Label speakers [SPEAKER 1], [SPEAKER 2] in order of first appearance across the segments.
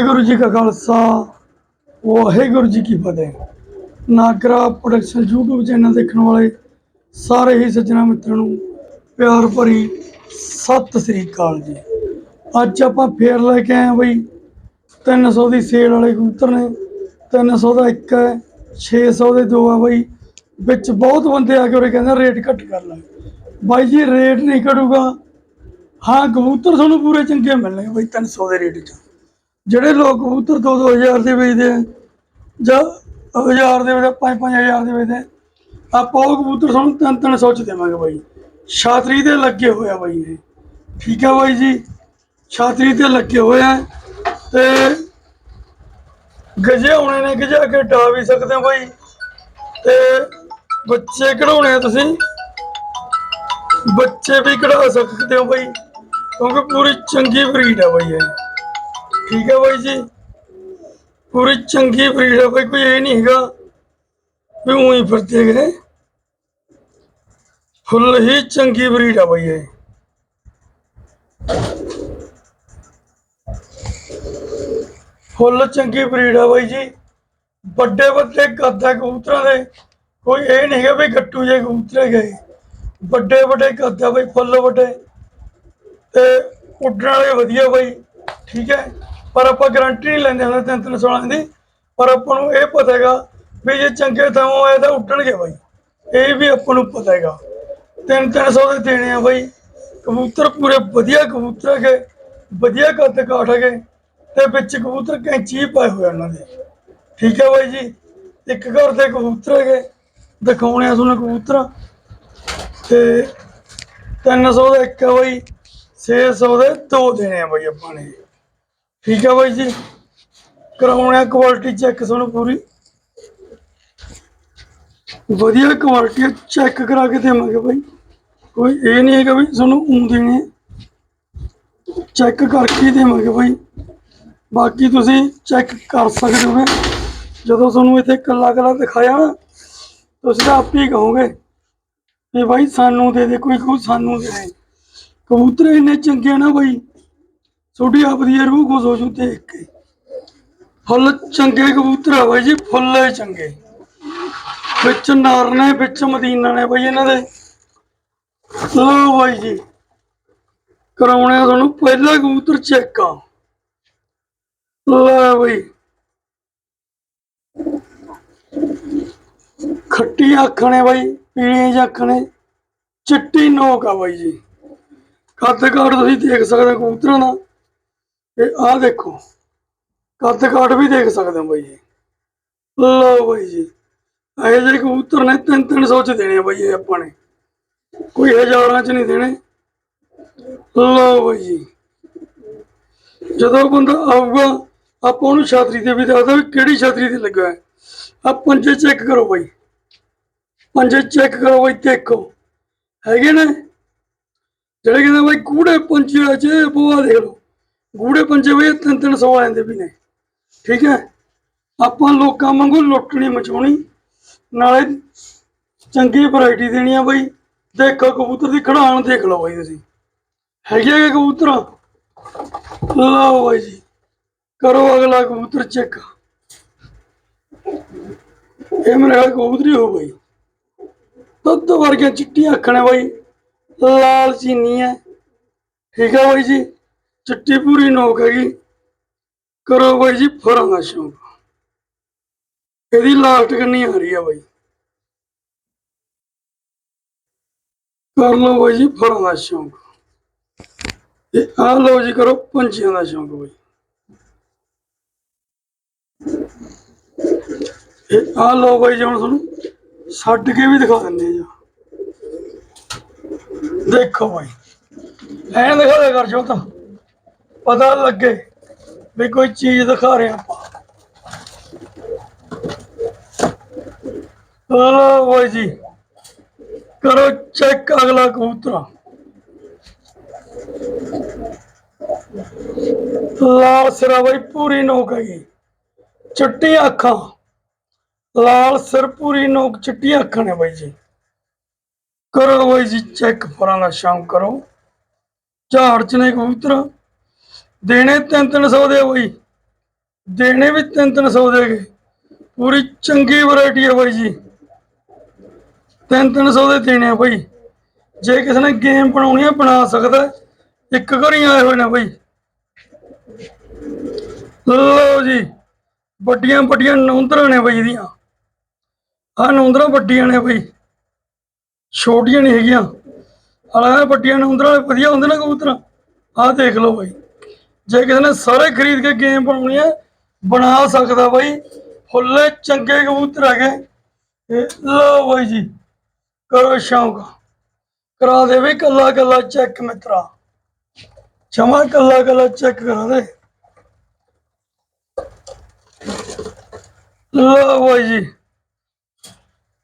[SPEAKER 1] ਵਾਹਿਗੁਰੂ ਜੀ ਕਾ ਖਾਲਸਾ, ਵਾਹਿਗੁਰੂ ਜੀ ਕੀ ਫਤਿਹ। Nagra production YouTube channel ਦੇਖਣ ਵਾਲੇ ਸਾਰੇ ਹੀ ਸੱਜਣਾ ਮਿੱਤਰਾਂ ਨੂੰ ਪਿਆਰ ਭਰੀ ਸਤਿ ਸ੍ਰੀ ਅਕਾਲ ਜੀ। ਅੱਜ ਆਪਾਂ ਫੇਰ ਲੈ ਕੇ ਆਏ ਹਾਂ ਬਈ 300 ਦੀ ਸੇਲ ਵਾਲੇ ਕਬੂਤਰ ਨੇ। 300 ਦਾ ਇੱਕ ਹੈ 600 ਦੇ ਦੋ ਆ ਬਈ। ਵਿੱਚ ਬਹੁਤ ਬੰਦੇ ਆ ਕੇ ਉਰੇ ਕਹਿੰਦੇ ਰੇਟ ਘੱਟ ਕਰ ਲੈ। ਬਾਈ ਜੀ ਰੇਟ ਨਹੀਂ ਘਟੂਗਾ। ਹਾਂ, ਕਬੂਤਰ ਤੁਹਾਨੂੰ ਪੂਰੇ ਚੰਗੇ ਮਿਲਣਗੇ ਬਈ 300 ਦੇ ਰੇਟ 'ਚ। ਜਿਹੜੇ ਲੋਕ ਕਬੂਤਰ 2-2000 ਦੇ ਵੇਚਦੇ ਆ, ਜਾਂ 1000 ਦੇ ਵੇਚਦੇ 5-5000 ਦੇ ਵੇਚਦੇ ਆਪਾਂ ਉਹ ਕਬੂਤਰ ਤੁਹਾਨੂੰ 3-300 ਚ ਦੇਵਾਂਗੇ ਬਾਈ। ਛਾਤਰੀ ਤੇ ਲੱਗੇ ਹੋਇਆ ਬਾਈ ਇਹ। ਠੀਕ ਹੈ ਬਾਈ ਜੀ? ਛਾਤਰੀ ਤੇ ਲੱਗੇ ਹੋਏ ਆ। ਤੇ ਗਜੇ ਹੋਣੇ ਨੇ, ਗਜਾ ਕੇ ਡਾ ਵੀ ਸਕਦੇ ਹੋ ਬਾਈ। ਤੇ ਬੱਚੇ ਕਢਾਉਣੇ ਆ ਤੁਸੀਂ। ਬੱਚੇ ਵੀ ਕਢਾ ਸਕਦੇ ਹੋ ਬਾਈ, ਕਿਉਂਕਿ ਪੂਰੀ ਚੰਗੀ ਬਰੀਡ ਹੈ ਬਾਈ ਇਹ। ਠੀਕ ਹੈ ਬਾਈ ਜੀ। ਪੂਰੀ ਚੰਗੀ ਬਰੀਡ ਹੈ ਬਾਈ, ਕੋਈ ਇਹ ਨਹੀਂ ਹੈਗਾ ਵੀ ਉਹੀ ਫਿਰਦੇ ਗਏ ਫੁੱਲ ਹੀ ਚੰਗੀ ਬਰੀਡ ਆ ਬਾਈ ਇਹ। ਫੁੱਲ ਚੰਗੀ ਬਰੀਡ ਆ ਬਾਈ ਜੀ। ਵੱਡੇ ਵੱਡੇ ਕੱਦ ਹੈ ਕਬੂਤਰਾਂ ਦੇ। ਕੋਈ ਇਹ ਨਹੀਂ ਹੈਗਾ ਵੀ ਗੱਟੂ ਜੇ ਕਬੂਤਰੇ ਗਏ ਵੱਡੇ ਵੱਡੇ ਕੱਦ ਹੈ ਬਾਈ, ਫੁੱਲ ਵੱਡੇ। ਤੇ ਉੱਡਣ ਵਾਲੇ ਵਧੀਆ ਬਾਈ, ਠੀਕ ਹੈ। ਪਰ ਆਪਾਂ ਗਾਰੰਟੀ ਨਹੀਂ ਲੈਂਦੇ ਹੁੰਦੇ ਤਿੰਨ ਤਿੰਨ ਸੌਲਾਂ ਦੀ। ਪਰ ਆਪਾਂ ਨੂੰ ਇਹ ਪਤਾ ਹੈਗਾ ਵੀ ਜੇ ਚੰਗੇ ਥਾਂ ਆਏ ਤਾਂ ਉੱਡਣਗੇ ਬਾਈ। ਇਹ ਵੀ ਆਪਾਂ ਨੂੰ ਪਤਾ ਹੈਗਾ। ਤਿੰਨ ਤਿੰਨ ਸੌ ਦੇ ਦੇਣੇ ਆ ਬਾਈ। ਕਬੂਤਰ ਪੂਰੇ ਵਧੀਆ ਕਬੂਤਰ ਹੈਗੇ, ਵਧੀਆ ਕੱਦ ਕਾਠ ਹੈਗੇ ਤੇ ਵਿੱਚ ਕਬੂਤਰ ਕੈਂਚੀ ਪਾਏ ਹੋਏ ਉਹਨਾਂ ਦੇ। ਠੀਕ ਹੈ ਬਾਈ ਜੀ? ਇੱਕ ਘਰ ਦੇ ਕਬੂਤਰ ਹੈਗੇ। ਦਿਖਾਉਣੇ ਆ ਤੁਹਾਨੂੰ ਕਬੂਤਰ। ਤੇ 300 ਦਾ ਇੱਕ ਹੈ ਬਾਈ। 600 ਦੇ ਦੋ ਦੇਣੇ ਆ ਬਾਈ ਆਪਾਂ ਨੇ। ਠੀਕ ਹੈ ਬਾਈ ਜੀ। ਕਰਾਉਣੇ ਆ ਕੁਆਲਿਟੀ ਚੈੱਕ ਤੁਹਾਨੂੰ ਪੂਰੀ। ਵਧੀਆ ਕੁਆਲਿਟੀ ਚੈੱਕ ਕਰਾ ਕੇ ਦੇਵਾਂਗੇ ਬਾਈ। ਕੋਈ ਇਹ ਨਹੀਂ ਹੈਗਾ ਵੀ ਤੁਹਾਨੂੰ ਉਂ ਦੇਣੇ ਚੈੱਕ ਕਰਕੇ ਦੇਵਾਂਗੇ ਬਾਈ। ਬਾਕੀ ਤੁਸੀਂ ਚੈੱਕ ਕਰ ਸਕਦੇ ਹੋ। ਜਦੋਂ ਤੁਹਾਨੂੰ ਇੱਥੇ ਕੱਲਾ ਕੱਲਾ ਦਿਖਾਇਆ ਨਾ, ਤੁਸੀਂ ਤਾਂ ਆਪ ਹੀ ਕਹੋਗੇ ਵੀ ਬਾਈ ਸਾਨੂੰ ਦੇ ਦੇ, ਕੋਈ ਕੋਈ ਸਾਨੂੰ ਦੇ ਦੇ। ਕਬੂਤਰ ਇੰਨੇ ਚੰਗੇ ਨਾ ਬਾਈ। ਤੁਹਾਡੀ ਆਪਦੀ ਰੂਹ ਖੁਸ਼ ਹੋ ਜੂ ਦੇਖ ਕੇ। ਫੁੱਲ ਚੰਗੇ ਕਬੂਤਰ ਆ ਬਾਈ ਜੀ, ਫੁੱਲੇ ਚੰਗੇ। ਵਿੱਚ ਨਾਰ ਨੇ, ਵਿੱਚ ਮਦੀਨਾ ਨੇ ਬਾਈ ਇਹਨਾਂ ਦੇ। ਲਓ ਬਾਈ ਜੀ, ਕਰਾਉਣੇ ਤੁਹਾਨੂੰ ਪਹਿਲਾ ਕਬੂਤਰ ਚੈੱਕ ਆ। ਲੈ ਬਾਈ। ਖੱਟੀ ਅੱਖਾਂ ਨੇ ਬਾਈ ਪੀਲੀਆਂ ਜਿਹੀਆਂ ਅੱਖਾਂ ਨੇ। ਚਿੱਟੀ ਨੋਕ ਆ ਬਾਈ ਜੀ। ਕੱਦ ਕਾਠ ਤੁਸੀਂ ਦੇਖ ਸਕਦੇ ਹੋ ਕਬੂਤਰਾਂ ਦਾ। ਇਹ ਆਹ ਦੇਖੋ, ਕੱਦ ਕਾਠ ਵੀ ਦੇਖ ਸਕਦੇ ਹੋ ਬਾਈ ਜੀ। ਲਓ ਬਾਈ ਜੀ, ਇਹ ਜਿਹੜੇ ਕਬੂਤਰ ਨੇ 3-300 ਚ ਦੇਣੇ ਆ ਬਾਈ ਇਹ ਆਪਾਂ ਨੇ। ਕੋਈ ਹਜ਼ਾਰਾਂ ਚ ਨਹੀਂ ਦੇਣੇ। ਲਓ ਬਾਈ ਜੀ, ਜਦੋਂ ਬੰਦਾ ਆਊਗਾ, ਆਪਾਂ ਉਹਨੂੰ ਛਾਤਰੀ ਤੇ ਵੀ ਦੱਸਦਾ ਵੀ ਕਿਹੜੀ ਛਾਤਰੀ ਤੇ ਲੱਗਾ ਹੈ। ਆ ਪੰਜੇ ਚੈੱਕ ਕਰੋ ਬਾਈ। ਪੰਜੇ ਚੈੱਕ ਕਰੋ ਬਾਈ, ਦੇਖੋ। ਹੈਗੇ ਨੇ? ਜਿਹੜੇ ਕਹਿੰਦੇ ਬਾਈ ਕੂੜੇ ਪੰਜੇ ਆ ਬੋਆ ਦੇਖ ਲਓ। ਗੂੜੇ ਪੰਜੇ ਬਈ ਤਿੰਨ ਤਿੰਨ ਸੌ ਆਂਦੇ ਵੀ ਨੇ। ਠੀਕ ਹੈ? ਆਪਾਂ ਲੋਕਾਂ ਵਾਂਗੂ ਲੁੱਟਣੀ ਮਚਾਉਣੀ। ਨਾਲੇ ਚੰਗੀ ਵੈਰਾਈਟੀ ਦੇਣੀ ਆ ਬਾਈ। ਦੇਖੋ ਕਬੂਤਰ ਦੀ ਖੜਾਣ ਦੇਖ ਲਓ ਬਾਈ ਤੁਸੀਂ। ਹੈਗੇ ਆ ਕਬੂਤਰ? ਲਓ ਬਾਈ ਜੀ। ਕਰੋ ਅਗਲਾ ਕਬੂਤਰ ਚੈੱਕ ਇਹ ਮੇਰੇ ਨਾਲ ਕਬੂਤਰੀ ਹੋ ਗਈ ਦੁੱਧ ਵਰਗੀਆਂ ਚਿੱਟੀਆਂ ਅੱਖਾਂ ਨੇ ਬਾਈ। ਲਾਲ ਚੀਨੀ ਹੈ। ਠੀਕ ਹੈ ਬਾਈ ਜੀ? ਚਿੱਟੀ ਪੂਰੀ ਨੋਕ ਹੈਗੀ। ਕਰੋ ਬਾਈ ਜੀ ਫਰਾਂ ਦਾ ਸ਼ੌਂਕ। ਇਹਦੀ ਲਾਸਟ ਕਿੰਨੀ ਆ ਰਹੀ ਆ ਬਾਈ। ਕਰ ਲਓ ਬਾਈ ਜੀ ਫਰਾਂ ਦਾ ਸ਼ੌਂਕ। ਤੇ ਆ ਲਓ ਜੀ ਕਰੋ, ਪੰਛੀਆਂ ਦਾ ਸ਼ੌਂਕ ਬਾਈ। ਇਹ ਆ ਲਓ ਬਾਈ ਜੀ, ਹੁਣ ਤੁਹਾਨੂੰ ਛੱਡ ਕੇ ਵੀ ਦਿਖਾ ਦਿੰਦੇ ਆ। ਦੇਖੋ ਬਾਈ। ਐਂ ਦਿਖਾ ਦੇ ਕਰ ਜੋ ਤਾਂ। ਪਤਾ ਲੱਗੇ ਵੀ ਕੋਈ ਚੀਜ਼ ਦਿਖਾ ਰਹੇ। ਆਪਾਂ ਹਲੋ ਬਾਈ ਜੀ। ਕਰੋ ਚੈੱਕ ਅਗਲਾ ਕਬੂਤਰ। ਲਾਲ ਸਿਰਾ ਬਾਈ, ਪੂਰੀ ਨੋਕ ਹੈਗੀ। ਚਿੱਟੀ ਅੱਖਾਂ। ਲਾਲ ਸਿਰ, ਪੂਰੀ ਨੋਕ, ਚਿੱਟੀਆਂ ਅੱਖਾਂ ਨੇ ਬਾਈ ਜੀ। ਕਰੋ ਬਾਈ ਜੀ ਚੈੱਕ ਫਰਾਂ ਦਾ ਸ਼ਾਮ ਕਰੋ। ਝਾੜ ਚ ਨੇ ਕਬੂਤਰ। ਦੇਣੇ 3-300 ਦੇ ਬਾਈ। ਦੇਣੇ ਵੀ 3-300 ਗਏ। ਪੂਰੀ ਚੰਗੀ ਵੈਰਾਈਟੀ ਹੈ ਬਾਈ ਜੀ। 3-300 ਦੇ ਦੇਣੇ ਆ ਬਾਈ। ਜੇ ਕਿਸੇ ਨੇ ਗੇਮ ਬਣਾਉਣੀ ਹੈ ਬਣਾ ਸਕਦਾ ਇੱਕ ਘਰ ਆਏ ਹੋਏ ਨੇ ਬਾਈ। ਲਓ ਜੀ, ਵੱਡੀਆਂ ਵੱਡੀਆਂ ਨੌਂਦਰਾਂ ਨੇ ਬਾਈ ਦੀਆਂ ਆਹ ਨੌਂਦਰਾਂ ਵੱਡੀਆਂ ਨੇ ਬਾਈ। ਛੋਟੀਆਂ ਨਹੀਂ ਹੈਗੀਆਂ। ਹਾਲਾਂਕਿ ਵੱਡੀਆਂ ਨੌਂਦਰਾਂ ਵਾਲੇ ਵਧੀਆ ਹੁੰਦੇ ਨੇ ਕਬੂਤਰ। ਆਹ ਦੇਖ ਲਓ ਬਾਈ। ਜੇ ਕਿਸੇ ਨੇ ਸਾਰੇ ਖਰੀਦ ਕੇ ਗੇਮ ਬਣਾਉਣੀ ਹੈ, ਬਣਾ ਸਕਦਾ ਬਾਈ। ਫੁੱਲੇ ਚੰਗੇ ਕਬੂਤਰ ਹੈਗੇ। ਇਹ ਲਓ ਬਾਈ ਜੀ, ਕਰੋ ਸ਼ੌਂਕ। ਕਰਾ ਦੇ ਵੀ ਕੱਲਾ ਕੱਲਾ ਚੈੱਕ ਮਿੱਤਰਾ। ਜਮਾ ਕੱਲਾ ਕੱਲਾ ਚੈੱਕ ਕਰਾ ਦੇ। ਲਓ ਬਾਈ ਜੀ,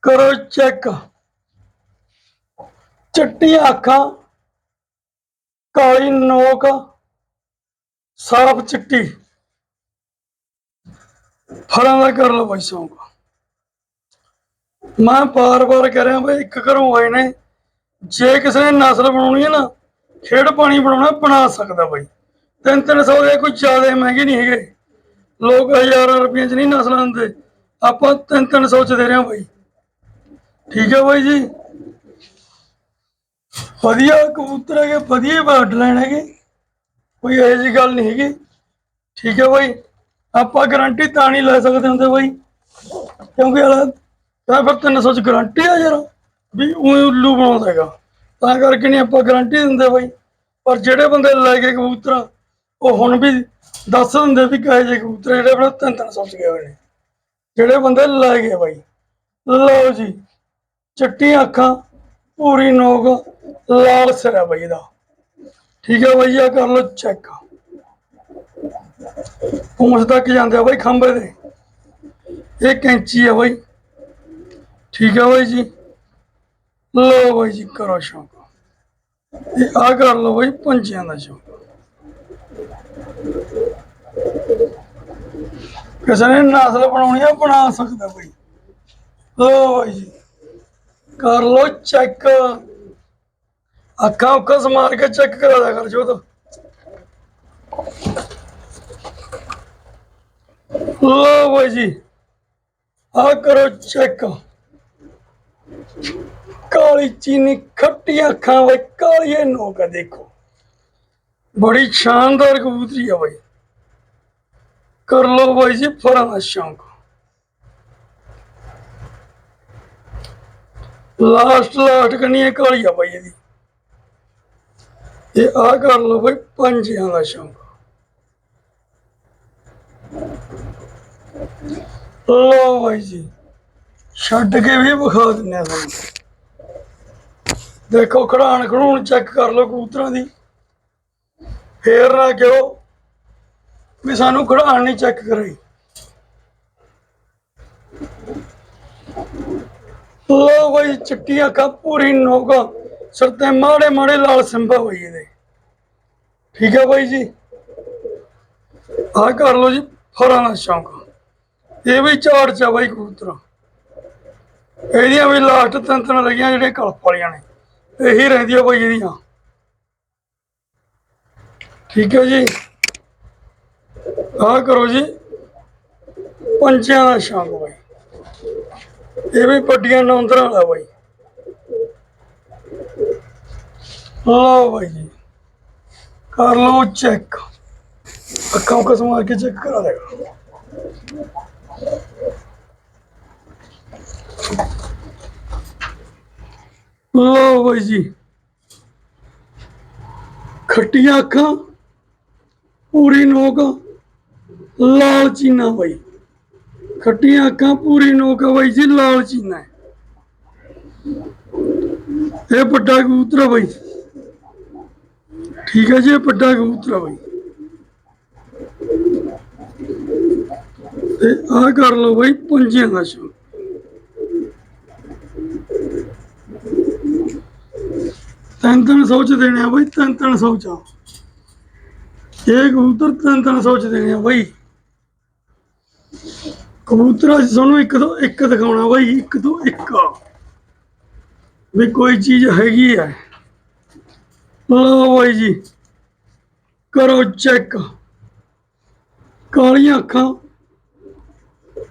[SPEAKER 1] ਕਰੋ ਚੈੱਕ ਚਿੱਟੀਆਂ ਅੱਖਾਂ, ਕਾਲੀ ਨੋਕ। ਸਾਫ਼ ਚਿੱਟੀ। ਫਲਾਂ ਦਾ ਕਰ ਲਓ ਬਾਈ ਸ਼ੌਂਕ। ਮੈਂ ਬਾਰ-ਬਾਰ ਕਹਿ ਰਿਹਾ ਬਈ ਇੱਕ ਘਰੋਂ ਆਏ ਨੇ। ਜੇ ਕਿਸੇ ਨੇ ਨਸਲ ਬਣਾਉਣੀ ਹੈ ਨਾ, ਖੇਡ ਪਾਣੀ ਬਣਾਉਣਾ, ਬਣਾ ਸਕਦਾ ਬਾਈ। ਤਿੰਨ ਤਿੰਨ ਸੌ ਦੇ ਕੋਈ ਜ਼ਿਆਦਾ ਮਹਿੰਗੇ ਨਹੀਂ ਹੈਗੇ। ਲੋਕ ਹਜ਼ਾਰਾਂ ਰੁਪਏ ਚ ਨਹੀਂ ਨਸਲਾਂ ਦਿੰਦੇ। ਆਪਾਂ ਤਿੰਨ ਤਿੰਨ ਸੌ ਚ ਦੇ ਰਹੇ ਹਾਂ ਬਾਈ। ਠੀਕ ਹੈ ਬਾਈ ਜੀ। ਵਧੀਆ ਕਬੂਤਰ ਹੈਗੇ, ਵਧੀਆ ਬਾਟ ਲੈਣ ਹੈਗੇ। ਕੋਈ ਇਹੋ ਜਿਹੀ ਗੱਲ ਨਹੀਂ ਹੈਗੀ। ਠੀਕ ਹੈ ਬਾਈ। ਆਪਾਂ ਗਾਰੰਟੀ ਤਾਂ ਨਹੀਂ ਲੈ ਸਕਦੇ ਹੁੰਦੇ ਬਾਈ। ਕਿਉਂਕਿ ਅਲਾ ਤਾਂ ਫਿਰ 300 ਚ ਗਾਰੰਟੀ ਆ ਯਾਰ ਵੀ ਉਹ ਉੱਲੂ ਬਣਾਉਂਦਾ ਹੈਗਾ। ਤਾਂ ਕਰਕੇ ਨਹੀਂ ਆਪਾਂ ਗਾਰੰਟੀ ਦਿੰਦੇ ਬਾਈ। ਪਰ ਜਿਹੜੇ ਬੰਦੇ ਲੈ ਕੇ ਕਬੂਤਰ, ਉਹ ਹੁਣ ਵੀ ਦੱਸ ਦਿੰਦੇ ਵੀ ਕਹੇ ਜੇ ਕਬੂਤਰ ਜਿਹੜੇ ਆਪਣੇ ਤਿੰਨ ਤਿੰਨ ਸੌ ਚ ਗਏ ਹੋਏ ਨੇ। ਜਿਹੜੇ ਬੰਦੇ ਲੈ ਗਏ ਬਾਈ। ਲਓ ਜੀ, ਚਿੱਟੀਆਂ ਅੱਖਾਂ, ਪੂਰੀ ਨੋਕ, ਲਾਲ ਸਿਰ ਹੈ ਬਾਈ ਇਹਦਾ। ਠੀਕ ਹੈ ਬਾਈ ਕਰ ਲਓ ਚੈੱਕ ਪੂੰਛ ਤੱਕ ਜਾਂਦੇ ਆ ਬਾਈ ਖੰਭੇ ਦੇ ਇਹ ਕੈਂਚੀ ਹੈ ਬਾਈ। ਠੀਕ ਹੈ ਬਾਈ ਜੀ। ਲਓ ਬਾਈ ਜੀ, ਕਰੋ ਸ਼ੌਂਕ। ਇਹ ਆ ਕਰ ਲਓ ਬਾਈ ਪੰਛੀਆਂ ਦਾ ਸ਼ੌਂਕ। ਕਿਸੇ ਨੇ ਨਸਲ ਬਣਾਉਣੀ ਆ ਬਣਾ ਸਕਦਾ ਬਾਈ। ਲਓ ਬਾਈ ਜੀ। ਕਰ ਲੋ ਚੈੱਕ ਅੱਖਾਂ ਉੱਖਾਂ ਸਮਾਰ ਕੇ ਚੈੱਕ ਕਰਾ ਦਿਆ ਕਰ ਜੋ ਲਓ ਬਾਈ ਜੀ ਆ ਕਰੋ ਚੈੱਕ ਕਾਲੀ ਚੀਨੀ ਖੱਟੀਆਂ ਅੱਖਾਂ ਵੇ ਕਾਲੀਏ ਨੋਕ ਆ ਦੇਖੋ। ਬੜੀ ਸ਼ਾਨਦਾਰ ਕਬੂਤਰੀ ਆ ਬਾਈ। ਕਰ ਲੋ ਬਾਈ ਜੀ ਫਰਾਂ ਦਾ ਸ਼ੌਂਕ। ਲਾਸਟ ਲਾਸਟ ਕਨੀ ਕਾਲੀ ਆ ਬਾਈ ਇਹਦੀ। ਇਹ ਆ ਕਰ ਲਓ ਬਾਈ ਪੰਜਿਆਂ ਦਾ ਸ਼ੌਂਕ ਲਓ ਬਾਈ ਜੀ, ਛੱਡ ਕੇ ਵੀ ਵਿਖਾ ਦਿੰਨੇ ਆ ਤੁਹਾਨੂੰ। ਦੇਖੋ ਖੜਾਣ ਖੜੂਣ ਚੈੱਕ ਕਰ ਲਓ ਕਬੂਤਰਾਂ ਦੀ। ਫੇਰ ਨਾ ਕਿਉਂ ਵੀ ਸਾਨੂੰ ਖੜਾਣ ਨਹੀਂ ਚੈੱਕ ਕਰਾਈ ਲੋ ਬਾਈ ਚਿੱਟੀਆਂ ਅੱਖਾਂ ਪੂਰੀ ਨੋਗਾ। ਸਿਰ ਤੇ ਮਾੜੇ ਮਾੜੇ ਲਾਲ ਸਿੰਬਾ ਹੋਈ ਇਹਦੇ। ਠੀਕ ਹੈ ਬਾਈ ਜੀ? ਆ ਕਰ ਲਓ ਜੀ ਫਰਾਂ ਦਾ ਸ਼ੌਂਕ। ਇਹ ਵੀ ਝਾੜ ਚ ਆ ਬਾਈ ਕਬੂਤਰਾਂ। ਇਹਦੀਆਂ ਵੀ ਲਾਸਟ ਤਿੰਨ ਤਿੰਨ ਰਹੀਆਂ ਜਿਹੜੇ ਕਲਪ ਵਾਲੀਆਂ ਨੇ। ਇਹੀ ਰਹਿੰਦੀਆਂ ਬਾਈ ਇਹਦੀਆਂ। ਠੀਕ ਹੈ ਜੀ? ਆ ਕਰੋ ਜੀ, ਪੰਛੀਆਂ ਦਾ ਸ਼ੌਂਕ ਬਾਈ। ਇਹ ਵੀ ਵੱਡੀਆਂ ਨੌਂਦਰਾਂ ਵਾਲਾ ਬਾਈ। ਲਓ ਬਾਈ ਜੀ। ਕਰ ਲਓ ਚੈੱਕ ਅੱਖਾਂ ਉੱਖਾਂ ਸਮਾਰ ਕੇ ਚੈੱਕ ਕਰਾ ਦੇਗਾ ਲਓ ਬਾਈ ਜੀ। ਖੱਟੀਆਂ ਅੱਖਾਂ, ਪੂਰੀ ਨੋਕ, ਲਾਲ ਚੀਨਾ ਬਾਈ। ਖੱਟੀਆਂ ਅੱਖਾਂ, ਪੂਰੀ ਨੋਕ ਬਾਈ ਜੀ, ਲਾਲ ਚੀਨਾ ਇਹ ਵੱਡਾ ਕਬੂਤਰ ਆ ਬਾਈ। ਠੀਕ ਹੈ ਜੀ, ਇਹ ਵੱਡਾ ਕਬੂਤਰ ਆ ਬਾਈ। ਤੇ ਆ ਕਰ ਲਓ ਬਾਈ, ਪੰਜਿਆਂ ਦਾ ਸ਼ੌਕ। ਤਿੰਨ ਤਿੰਨ ਸੌ ਦੇਣੇ ਆ ਬਾਈ ਤਿੰਨ ਤਿੰਨ ਸੌ ਆ ਇਹ ਕਬੂਤਰ ਤਿੰਨ ਤਿੰਨ ਸੌ ਦੇਣੇ ਆ ਬਾਈ। ਕਬੂਤਰ ਅੱਜ ਤੁਹਾਨੂੰ ਇੱਕ ਤੋਂ ਇੱਕ ਦਿਖਾਉਣਾ ਬਾਈ, ਇੱਕ ਤੋਂ ਇੱਕ। ਵੀ ਕੋਈ ਚੀਜ਼ ਹੈਗੀ ਹੈ ਲਓ ਬਾਈ ਜੀ। ਕਰੋ ਚੈੱਕ ਕਾਲੀਆਂ ਅੱਖਾਂ।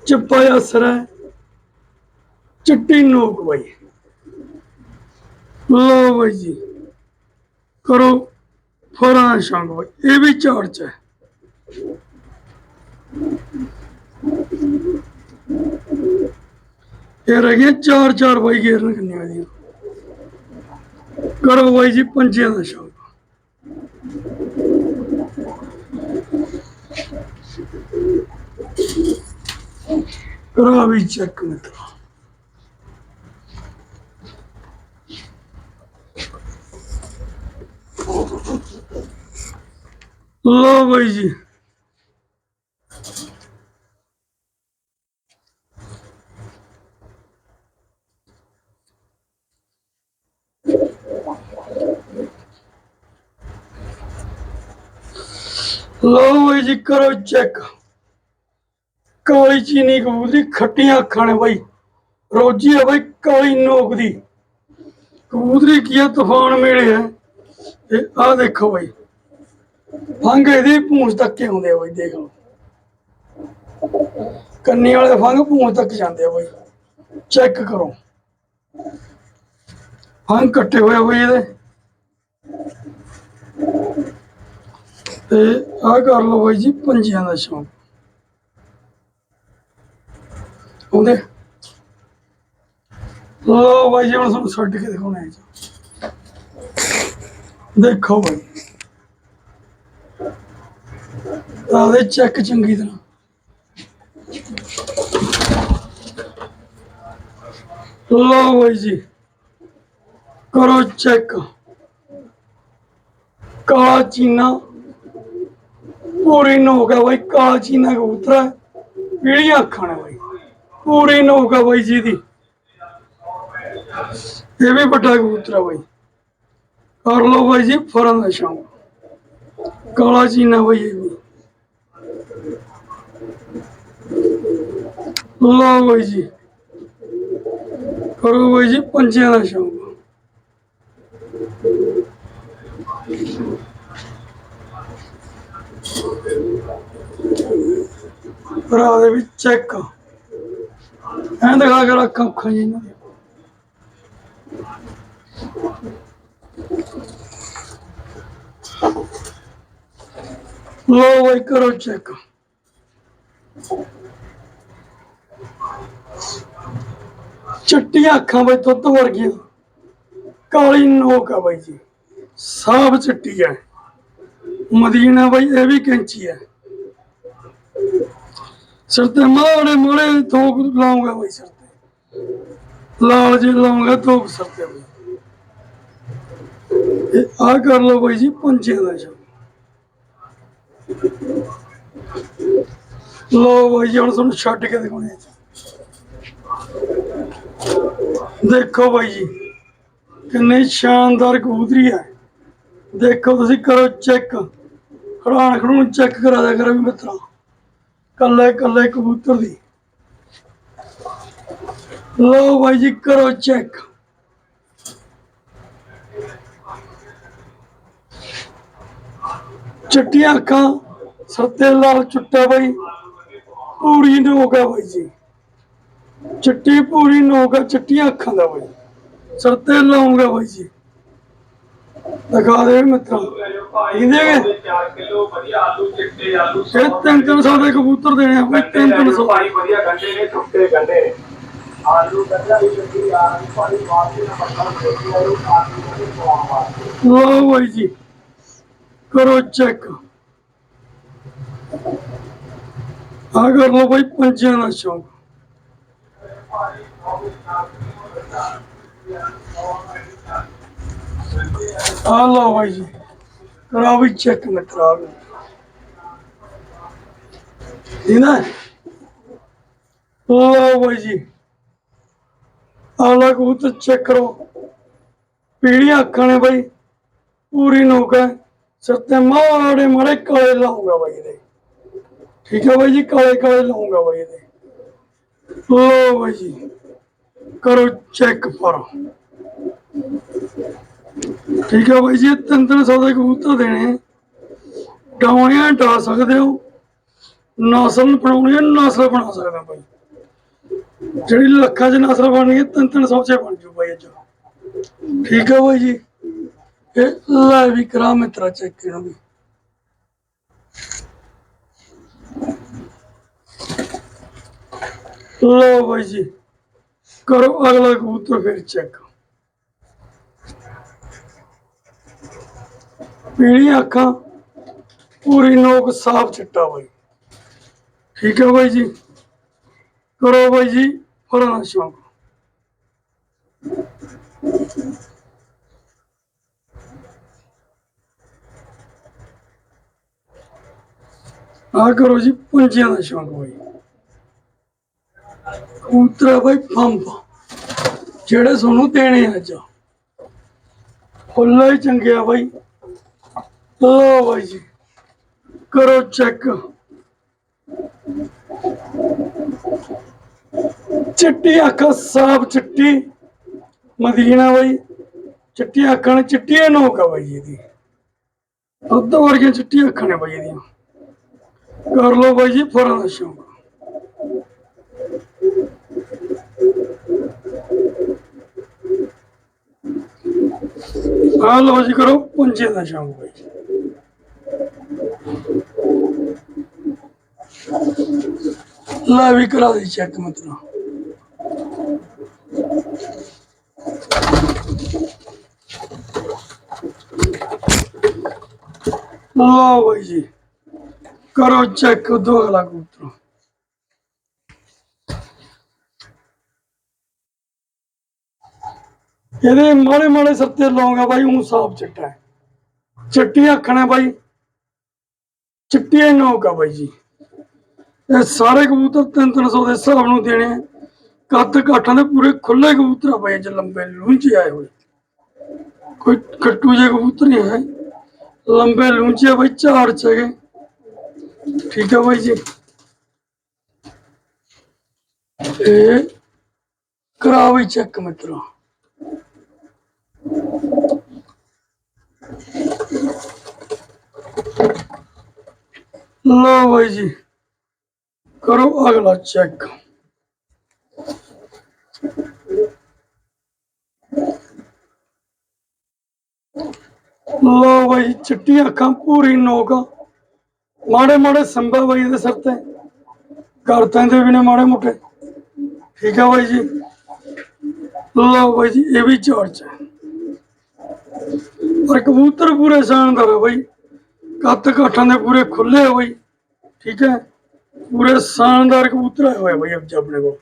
[SPEAKER 1] ਚਿੱਪਾ ਅਸਰ ਚਿੱਟੀ ਨੋਕ ਬਾਈ। ਲਓ ਬਾਈ ਜੀ। ਕਰੋ ਫਰਾਂ ਸ਼ੰਗ ਬਾਈ। ਇਹ ਵੀ ਝਾੜ ਚ ਹੈ। ਇਹ ਰਹਿ ਗਈਆਂ ਚਾਰ ਚਾਰ ਬਾਈ ਗੇਰਨ ਕੰਨੀਆਂ ਦੀਆਂ। ਕਰੋ ਬਾਈ ਜੀ ਪੰਜਿਆਂ ਦਾ ਸ਼ੌਕ ਕਰੋ ਵੀ ਚੈੱਕ ਮਿੱਤਰੋ ਲੋ ਬਾਈ ਜੀ ਲਓ ਜੀ, ਕਰੋ ਚੈੱਕ ਕਾਲੀ ਚੀਨੀ ਕਬੂਤਰੀ, ਖੱਟੀਆਂ ਅੱਖਾਂ ਨੇ ਬਾਈ। ਰੋਜੀ ਹੈ ਬਾਈ, ਕਾਲੀ ਨੋਕ ਦੀ। ਕਬੂਤਰੀ ਕੀ ਆ, ਤੂਫਾਨ ਮੇਲੇ ਹੈ ਤੇ ਆਹ ਦੇਖੋ ਬਾਈ। ਫੰਗ ਇਹਦੀ ਪੂੰਛ ਤੱਕ ਕੇ ਆਉਂਦੇ ਆ ਬਾਈ, ਦੇਖ ਲਓ। ਕੰਨੀ ਵਾਲੇ ਫੰਗ ਪੂੰਛ ਤੱਕ ਜਾਂਦੇ ਆ ਬਾਈ। ਚੈੱਕ ਕਰੋ। ਫੰਗ ਕੱਟੇ ਹੋਏ ਆ ਇਹਦੇ। ਤੇ ਆਹ ਕਰ ਲਓ ਬਾਈ ਜੀ ਪੰਜੀਆਂ ਦਾ ਸ਼ੌਂਕ। ਆਉਂਦੇ ਲੋ ਬਾਈ ਜੀ, ਹੁਣ ਤੁਹਾਨੂੰ ਛੱਡ ਕੇ ਦਿਖਾਉਣਾ ਹੈ ਜੀ। ਦੇਖੋ ਬਾਈ। ਆਦੇ ਚੈੱਕ ਚੰਗੀ ਤਰ੍ਹਾਂ। ਲੋ ਬਾਈ ਜੀ। ਕਰੋ ਚੈੱਕ ਕਾਲਾ ਚੀਨਾ। ਪੂਰੀ ਨੋਕ ਹੈ ਬਾਈ ਕਾਲਾ ਚੀਨਾ ਕਬੂਤਰ ਹੈ ਪੀਲੀਆਂ ਅੱਖਾਂ ਨੇ ਬਾਈ। ਪੂਰੀ ਨੋਕ ਹੈ ਬਾਈ ਜੀ ਦੀ। ਇਹ ਵੀ ਵੱਡਾ ਕਬੂਤਰ ਹੈ ਬਾਈ। ਕਰ ਲਓ ਬਾਈ ਜੀ ਫਰਨ ਦਾ ਸ਼ੌਂਕ। ਕਾਲਾ ਚੀਨਾ ਬਾਈ ਇਹ ਵੀ। ਲਓ ਬਾਈ ਜੀ। ਕਰੋ ਬਾਈ ਜੀ ਪੰਜਿਆਂ ਦਾ ਸ਼ੌਂਕ। ਭਰਾ ਦੇ ਵਿੱਚ ਚੈੱਕ ਐਂ ਦਿਖਾ ਕੇ ਰੱਖਾਂ ਅੱਖਾਂ ਜੀ ਇਹਨਾਂ ਦੀਆਂ। ਲੋ ਬਾਈ ਕਰੋ ਚੈੱਕ ਚਿੱਟੀਆਂ ਅੱਖਾਂ ਬਾਈ ਦੁੱਧ ਵਰਗੀਆਂ। ਕਾਲੀ ਨੋਕ ਆ ਬਾਈ ਜੀ। ਸਾਫ਼ ਚਿੱਟੀ ਹੈ ਮਦੀਨਾ ਬਾਈ ਇਹ ਵੀ ਕੈਂਚੀ ਹੈ ਸਿਰ ਤੇ ਮਾੜੇ ਮਾੜੇ ਥੋਕ ਲਾਉਂਗਾ ਬਾਈ ਸਿਰ ਤੇ। ਲਾਲ ਜੀ ਲਾਉਂਗਾ ਥੋਕ ਸਿਰ ਤੇ ਬਾਈ। ਆ ਕਰ ਲਓ ਬਾਈ ਜੀ ਪੰਜਿਆਂ ਦਾ ਸ਼ੌਕ। ਲੋ ਬਾਈ ਹੁਣ ਤੁਹਾਨੂੰ ਛੱਡ ਕੇ ਦਿਖਾਉਣੇ ਦੇਖੋ ਬਾਈ ਜੀ, ਕਿੰਨੀ ਸ਼ਾਨਦਾਰ ਕਬੂਤਰੀ ਹੈ। ਦੇਖੋ ਤੁਸੀਂ ਕਰੋ ਚੈੱਕ। ਖੜਾਣ ਖੜੂਣ ਚੈੱਕ ਕਰਾ ਦਿਆ ਕਰੋ ਵੀ ਮਿੱਤਰਾ। ਕੱਲੇ ਕੱਲੇ ਕਬੂਤਰ ਦੀ। ਲੋ ਬਾਈ ਜੀ, ਕਰੋ ਚੈੱਕ ਚਿੱਟੀਆਂ ਅੱਖਾਂ ਸਰਤੇ ਲਾਲ ਚੁੱਟਾ ਬਾਈ। ਪੂਰੀ ਨੋਕ ਬਾਈ ਜੀ। ਚਿੱਟੀ ਪੂਰੀ ਨੋਕ ਹੈ ਚਿੱਟੀਆਂ ਅੱਖਾਂ ਦਾ ਬਾਈ। ਸਰਤੇ ਲਾਉਂਗਾ ਬਾਈ ਜੀ। ਦਿਖਾ ਦੇ ਮਿੱਤਰਾ। ਇਹਦੇ ਕੇ
[SPEAKER 2] 4 ਕਿਲੋ ਵਧੀਆ ਆਲੂ ਚਿੱਟੇ ਆਲੂ
[SPEAKER 1] ਇਹ ਤਿੰਨ ਤਿੰਨ ਸੌ ਦੇ ਕਬੂਤਰ ਦੇਣੇ ਆ ਬਾਈ, ਤਿੰਨ ਤਿੰਨ
[SPEAKER 2] ਭਾਈ ਵਧੀਆ ਗੰਡੇ ਨੇ ਛੁੱਟੇ ਗੰਡੇ ਨੇ ਆਲੂ ਗੰਡਾ ਵੀ ਚੱਕੀ ਆ ਪਾਣੀ ਵਾਸਤੇ ਨਾ ਪੱਕਾ ਦੇਖੀ ਆਲੂ ਆਲੂ ਦੇ ਪਵਾਉਣ ਵਾਸਤੇ
[SPEAKER 1] ਲਓ ਬਾਈ ਜੀ, ਕਰੋ ਚੈੱਕ ਆ ਕਰ ਲਓ ਬਾਈ, ਪੰਜਿਆਂ ਦਾ ਸ਼ੌਂਕ। ਆ ਲਓ ਬਾਈ ਜੀ। ਕਰਾ ਵੀ ਚੈੱਕ ਮਿੱਤਰਾ ਇਹਨਾਂ ਲਓ ਬਾਈ ਜੀ। ਆਲਾ ਕਬੂਤਰ ਚੈੱਕ ਕਰੋ। ਪੀੜੀਆਂ ਅੱਖਾਂ ਨੇ ਬਾਈ। ਪੂਰੀ ਨੋਕ ਹੈ। ਸਿਰ ਤੇ ਮਾੜੇ ਮਾੜੇ ਕਾਲੇ ਲਾਉਂਗਾ ਬਾਈ ਇਹਦੇ। ਠੀਕ ਹੈ ਬਾਈ ਜੀ, ਕਾਲੇ ਕਾਲੇ ਲਾਉਂਗਾ ਬਾਈ ਇਹਦੇ। ਲੋ ਬਾਈ ਜੀ। ਕਰੋ ਚੈੱਕ ਪਰ। ਠੀਕ ਹੈ ਬਾਈ ਜੀ, ਤਿੰਨ ਤਿੰਨ ਸੌ ਦੇ ਕਬੂਤਰ ਦੇਣੇ। ਡਾਉਣਿਆਂ ਡਾ ਸਕਦੇ ਹੋ। ਨਸਲ ਬਣਾਉਣੀ ਹੈ ਨਸਲ ਬਣਾ ਸਕਦਾ ਬਾਈ। ਜਿਹੜੀ ਲੱਖਾਂ ਚ ਨਸਲ ਬਣਨੀ ਹੈ, ਤਿੰਨ ਤਿੰਨ ਸੌ ਚ ਬਣ ਜੂ ਬਾਈ ਅੱਜ ਠੀਕ ਹੈ ਬਾਈ ਜੀ। ਇਹ ਲੈ ਵੀ ਕਰਾ ਮਿੱਤਰਾ ਚੈੱਕ ਇਹਨੂੰ ਵੀ ਲੋ ਬਾਈ ਜੀ, ਕਰੋ ਅਗਲਾ ਕਬੂਤਰ ਫਿਰ ਚੈੱਕ। ਪੀਲੀ ਅੱਖਾਂ ਪੂਰੀ ਨੋਕ ਸਾਫ਼ ਚਿੱਟਾ ਬਾਈ। ਠੀਕ ਹੈ ਬਾਈ ਜੀ? ਕਰੋ ਬਾਈ ਜੀ ਫੜਨਾ ਸ਼ੌਂਕ। ਆ ਕਰੋ ਜੀ ਪੁੰਜਿਆਂ ਦਾ ਸ਼ੌਂਕ ਬਾਈ। ਕਬੂਤਰ ਬਾਈ, ਪੰਪ। ਜਿਹੜੇ ਤੁਹਾਨੂੰ ਦੇਣੇ ਆ ਅੱਜ। ਫੁੱਲਾ ਹੀ ਚੰਗਿਆ ਬਾਈ। ਲਓ ਬਾਈ ਜੀ, ਕਰੋ ਚੈੱਕ ਚਿੱਟੀ ਅੱਖ, ਸਾਫ਼ ਚਿੱਟੀ। ਮਦੀਨਾ ਬਾਈ, ਚਿੱਟੀ ਅੱਖਾਂ ਨੇ ਚਿੱਟੀਆਂ ਨੋਕ ਆ ਬਾਈ ਇਹਦੀ। ਅੱਧ ਵਰਗੀਆਂ ਚਿੱਟੀਆਂ ਅੱਖਾਂ ਨੇ ਬਾਈ ਇਹਦੀਆਂ। ਕਰ ਲੋ ਬਾਈ ਜੀ ਫਰਾਂ ਦਾ ਸ਼ੌਂਕ। ਆ ਲਓ ਜੀ ਕਰੋ, ਪੁੰਜੇ ਦਾ ਸ਼ੌਂਕ ਬਾਈ ਲੈ ਵੀ ਕਰਾ ਦੇ ਚੈੱਕ ਮਤਲਬ ਲਓ ਬਾਈ ਜੀ, ਕਰੋ ਚੈੱਕ ਦੋ ਅਗਲਾ ਕਬੂਤਰ ਇਹਦੇ ਮਾੜੇ ਮਾੜੇ ਸਰਤੇ ਆ ਬਾਈ ਉਹ ਸਾਫ਼ ਚਿੱਟਾ ਹੈ। ਚਿੱਟੀਆਂ ਅੱਖਾਂ ਨੇ ਬਾਈ। ਚਿੱਟੇ ਨੋਕ ਆ ਬਾਈ ਜੀ। ਇਹ ਸਾਰੇ ਕਬੂਤਰ 3-300 ਦੇ ਹਿਸਾਬ ਨੂੰ ਦੇਣੇ ਆ। ਕੱਦ ਕਾਠਾਂ ਦੇ ਪੂਰੇ ਖੁੱਲੇ ਕਬੂਤਰ ਆ ਬਾਈ ਅੱਜ ਲੰਬੇ ਲੂੰਚੇ ਆਏ ਹੋਏ। ਕੋਈ ਖੱਟੂ ਜੇ ਕਬੂਤਰ ਨਹੀਂ ਹੈ। ਲੰਬੇ ਲੂੰਚੇ ਆ ਬਾਈ, ਝਾੜ ਚ ਹੈਗੇ। ਠੀਕ ਆ ਬਾਈ ਜੀ। ਇਹ ਕਰਾਓ ਚੈੱਕ ਮਿੱਤਰੋ। ਲਓ ਬਾਈ ਜੀ। ਕਰੋ ਅਗਲਾ ਚੈੱਕ ਲਓ ਬਾਈ ਚਿੱਟੀਆਂ ਅੱਖਾਂ, ਪੂਰੀ ਨੋਕ। ਮਾੜੇ ਮਾੜੇ ਸੰਭਾ ਬਾਈ ਦੇ ਸਿਰ ਤੇ। ਕਰਤਾਂ ਦੇ ਵੀ ਨੇ ਮਾੜੇ ਮੋਟੇ। ਠੀਕ ਹੈ ਬਾਈ ਜੀ। ਲਓ ਬਾਈ ਜੀ, ਇਹ ਵੀ ਚਾਰਜ ਹੈ ਪਰ ਕਬੂਤਰ ਪੂਰੇ ਸ਼ਾਨਦਾਰ ਆ ਬਾਈ। ਕੱਤ ਕਾਠਾਂ ਦੇ ਪੂਰੇ ਖੁੱਲੇ ਆ ਬਾਈ। ਠੀਕ ਹੈ? ਪੂਰੇ ਸ਼ਾਨਦਾਰ ਕਬੂਤਰ ਆਏ ਹੋਏ ਆ ਬਾਈ ਅੱਜ ਆਪਣੇ ਕੋਲ।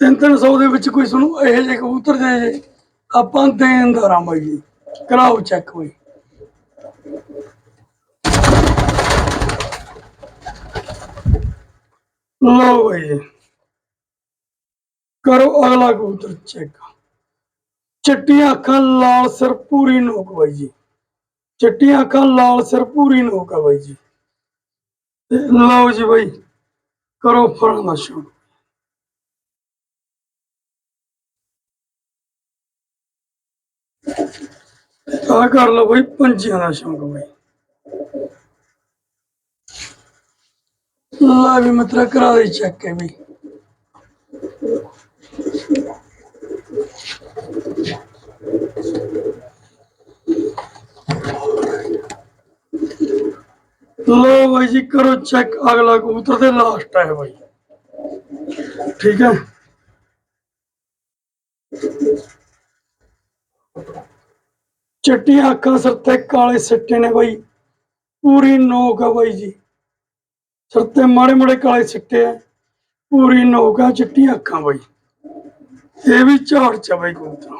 [SPEAKER 1] ਤਿੰਨ ਤਿੰਨ ਸੌ ਦੇ ਵਿੱਚ ਕੋਈ ਸਾਨੂੰ ਇਹੋ ਜਿਹੇ ਕਬੂਤਰ ਦੇ ਜੇ ਆਪਾਂ ਦੇਣਦਾਰ ਆ ਬਾਈ ਜੀ। ਕਰਾਓ ਚੈੱਕ ਬਾਈ। ਲਓ ਬਾਈ ਜੀ। ਕਰੋ ਅਗਲਾ ਕਬੂਤਰ ਚੈੱਕ ਚਿੱਟੀਆਂ ਅੱਖਾਂ ਲਾਲ ਸਿਰ, ਪੂਰੀ ਨੋਕ ਬਾਈ ਜੀ। ਚਿੱਟੀਆਂ ਅੱਖਾਂ ਲਾਲ ਸਿਰ, ਪੂਰੀ ਨੋਕ ਆ ਬਾਈ ਜੀ। ਲਓ ਜੀ ਬਾਈ, ਕਰੋ ਫੜਨ ਦਾ ਆ ਕਰ ਲਓ ਬਈ, ਪੰਜੀਆਂ ਦਾ ਸ਼ੌਕ ਬਾਈ। ਲਾ ਵੀ ਮਤਰਾ, ਕਰਾ ਦੇ ਚੱਕ ਹੈ ਬਈ ਲੋ ਬਾਈ ਜੀ, ਕਰੋ ਚੈੱਕ ਅਗਲਾ ਕਬੂਤਰ ਤੇ ਲਾਸਟ ਹੈ ਬਾਈ। ਠੀਕ ਹੈ। ਚਿੱਟੀਆਂ ਅੱਖਾਂ ਸਿਰ ਤੇ, ਕਾਲੇ ਸਿੱਟੇ ਨੇ ਬਾਈ। ਪੂਰੀ ਨੋਕ ਆ ਬਾਈ ਜੀ। ਸਿਰ ਤੇ ਮਾੜੇ ਮਾੜੇ ਕਾਲੇ ਸਿੱਟੇ ਆ। ਪੂਰੀ ਨੋਕ ਆ ਚਿੱਟੀਆਂ ਅੱਖਾਂ ਬਾਈ। ਇਹ ਵੀ ਝਾੜ ਚ ਬਾਈ ਕਬੂਤਰ।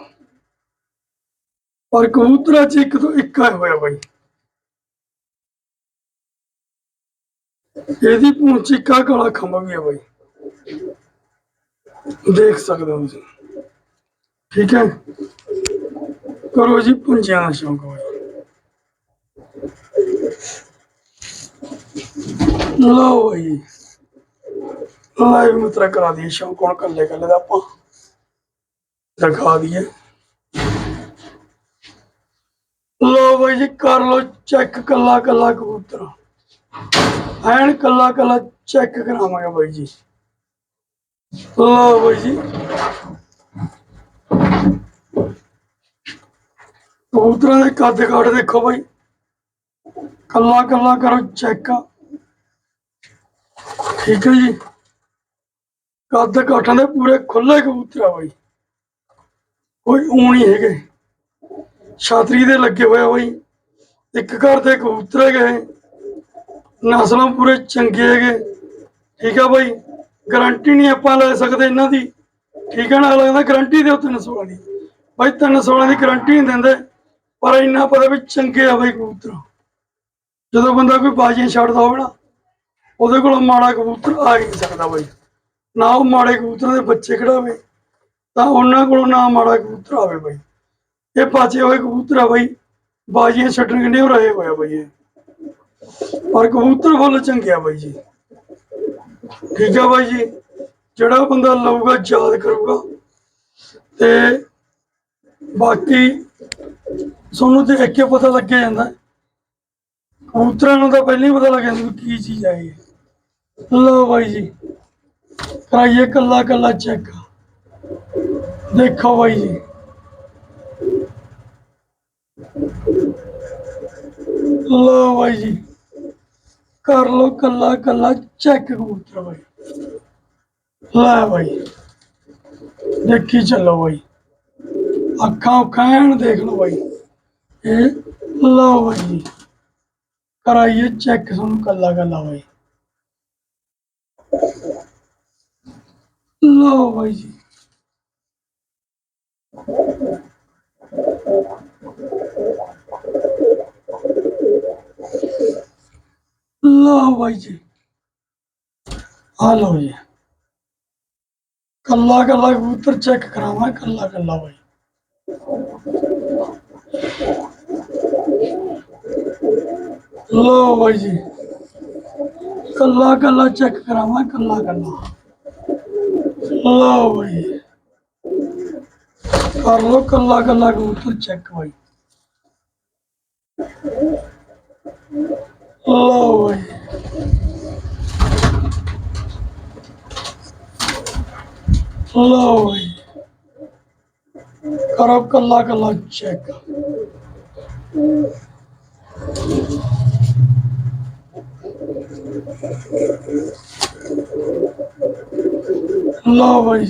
[SPEAKER 1] ਪਰ ਕਬੂਤਰਾਂ ਚ ਇੱਕ ਤੋਂ ਇੱਕ ਆਇਆ ਹੋਇਆ ਬਾਈ। ਇਹਦੀ ਪੂੰਛ ਇੱਕਾ ਕਾਲਾ ਖੰਭਾ ਵੀ ਹੈ ਬਾਈ। ਦੇਖ ਸਕਦੇ ਹੋ ਤੁਸੀਂ। ਠੀਕ ਹੈ? ਕਰੋ ਜੀ ਪੁੰਜਿਆਂ ਦਾ ਸ਼ੌਂਕ ਬਾਈ। ਲਓ ਬਾਈ। ਲਾਈਵ ਮਿੱਤਰ ਕਰਾ ਦਈਏ ਸ਼ੌਂਕ, ਹੁਣ ਕੱਲੇ ਕੱਲੇ ਦਾ ਆਪਾਂ। ਦਿਖਾ ਦਈਏ। ਲਓ ਬਾਈ ਜੀ, ਕਰ ਲਓ ਚੈੱਕ ਕੱਲਾ ਕੱਲਾ ਕਬੂਤਰ। ਐਨ ਕੱਲਾ ਕੱਲਾ ਚੈੱਕ ਕਰਾਵਾਂਗੇ ਬਾਈ ਜੀ। ਲਓ ਬਾਈ ਜੀ। ਕਬੂਤਰਾਂ ਦੇ ਕੱਦ ਕਾਠ ਦੇਖੋ ਬਾਈ। ਕੱਲਾ ਕੱਲਾ ਕਰੋ ਚੈੱਕ। ਠੀਕ ਹੈ ਜੀ। ਕੱਦ ਕਾਠਾਂ ਦੇ ਪੂਰੇ ਖੁੱਲੇ ਕਬੂਤਰ ਆ ਬਾਈ। ਕੋਈ ਊਂ ਨਹੀਂ ਹੈਗੇ। ਛਾਤਰੀ ਦੇ ਲੱਗੇ ਹੋਏ ਆ ਬਾਈ। ਇੱਕ ਘਰ ਦੇ ਕਬੂਤਰ ਹੈਗੇ। ਨਸਲਾਂ ਪੂਰੇ ਚੰਗੇ ਹੈਗੇ। ਠੀਕ ਆ ਬਾਈ। ਗਾਰੰਟੀ ਨਹੀਂ ਆਪਾਂ ਲੈ ਸਕਦੇ ਇਹਨਾਂ ਦੀ। ਠੀਕ ਹੈ ਨਾ ਲੱਗਦਾ ਗਾਰੰਟੀ ਦੇ ਉੱਤੇ ਨਸਲਾਂ ਦੀ ਬਾਈ ਤਿੰਨ ਨਸਲਾਂ ਦੀ ਗਾਰੰਟੀ ਨਹੀਂ ਦਿੰਦੇ। ਪਰ ਇੰਨਾ ਪਤਾ ਵੀ ਚੰਗੇ ਆ ਬਾਈ ਕਬੂਤਰ। ਜਦੋਂ ਬੰਦਾ ਕੋਈ ਬਾਜੀਆਂ ਛੱਡਦਾ ਹੋਵੇ ਨਾ, ਉਹਦੇ ਕੋਲ ਮਾੜਾ ਕਬੂਤਰ ਆ ਹੀ ਨਹੀਂ ਸਕਦਾ ਬਾਈ। ਨਾ ਉਹ ਮਾੜੇ ਕਬੂਤਰਾਂ ਦੇ ਬੱਚੇ ਖੜਾਵੇ ਤਾਂ ਉਹਨਾਂ ਕੋਲੋਂ ਨਾ ਮਾੜਾ ਕਬੂਤਰ ਆਵੇ ਬਾਈ। ਇਹ ਪਾਚੇ ਹੋਏ ਕਬੂਤਰ ਆ ਬਾਈ। ਬਾਜੀਆਂ ਛੱਡਣ ਕਿੰਨੇ ਹੋ ਰਹੇ ਹੋਇਆ ਬਾਈ ਇਹ। ਪਰ ਕਬੂਤਰ ਫੁੱਲ ਚੰਗਿਆ ਬਾਈ ਜੀ। ਠੀਕ ਆ ਬਾਈ ਜੀ। ਜਿਹੜਾ ਬੰਦਾ ਲਊਗਾ, ਯਾਦ ਕਰੂਗਾ। ਤੇ ਬਾਕੀ ਤੁਹਾਨੂੰ ਤੇ ਇੱਕੇ ਪਤਾ ਲੱਗਿਆ ਜਾਂਦਾ। ਕਬੂਤਰਾਂ ਨੂੰ ਤਾਂ ਪਹਿਲਾਂ ਹੀ ਪਤਾ ਲੱਗ ਜਾਂਦਾ ਕੀ ਚੀਜ਼ ਹੈ ਇਹ। ਲਓ ਬਾਈ ਜੀ। ਕਰਾਈਏ ਕੱਲਾ ਕੱਲਾ ਚੈੱਕ। ਦੇਖੋ ਬਾਈ ਜੀ। ਲਓ ਬਾਈ ਜੀ। ਕਰ ਲੋ ਕੱਲਾ ਕੱਲਾ ਚੈੱਕ ਕਬੂਤਰ ਬਾਈ। ਲੈ ਬਾਈ। ਦੇਖੀ ਚੱਲੋ ਬਾਈ। ਅੱਖਾਂ ਅੱਖਾਂ ਐਨ ਦੇਖ ਲੋ ਬਾਈ। ਇਹ ਲਓ ਬਾਈ ਕਰਾਈਏ ਚੈੱਕ ਤੁਹਾਨੂੰ ਕੱਲਾ ਕੱਲਾ ਬਾਈ। ਲਓ ਬਾਈ ਜੀ। ਲਓ ਬਾਈ ਜੀ ਆ ਲਓ ਜੀ ਕੱਲਾ ਕੱਲਾ ਕਬੂਤਰ ਚੈੱਕ ਕਰਾਵਾਂ ਕੱਲਾ ਕੱਲਾ ਬਾਈ ਲਓ ਬਾਈ ਜੀ ਕੱਲਾ ਕੱਲਾ ਚੈੱਕ ਕਰਾਵਾਂ ਕੱਲਾ ਕੱਲਾ ਲਓ ਬਾਈ ਕਰ ਲੋ ਕੱਲਾ ਕੱਲਾ ਕਬੂਤਰ ਚੈੱਕ ਬਾਈ ਲਓ ਬਾਈ ਲਓ Lord. Lord. Cut up, good check. Lord.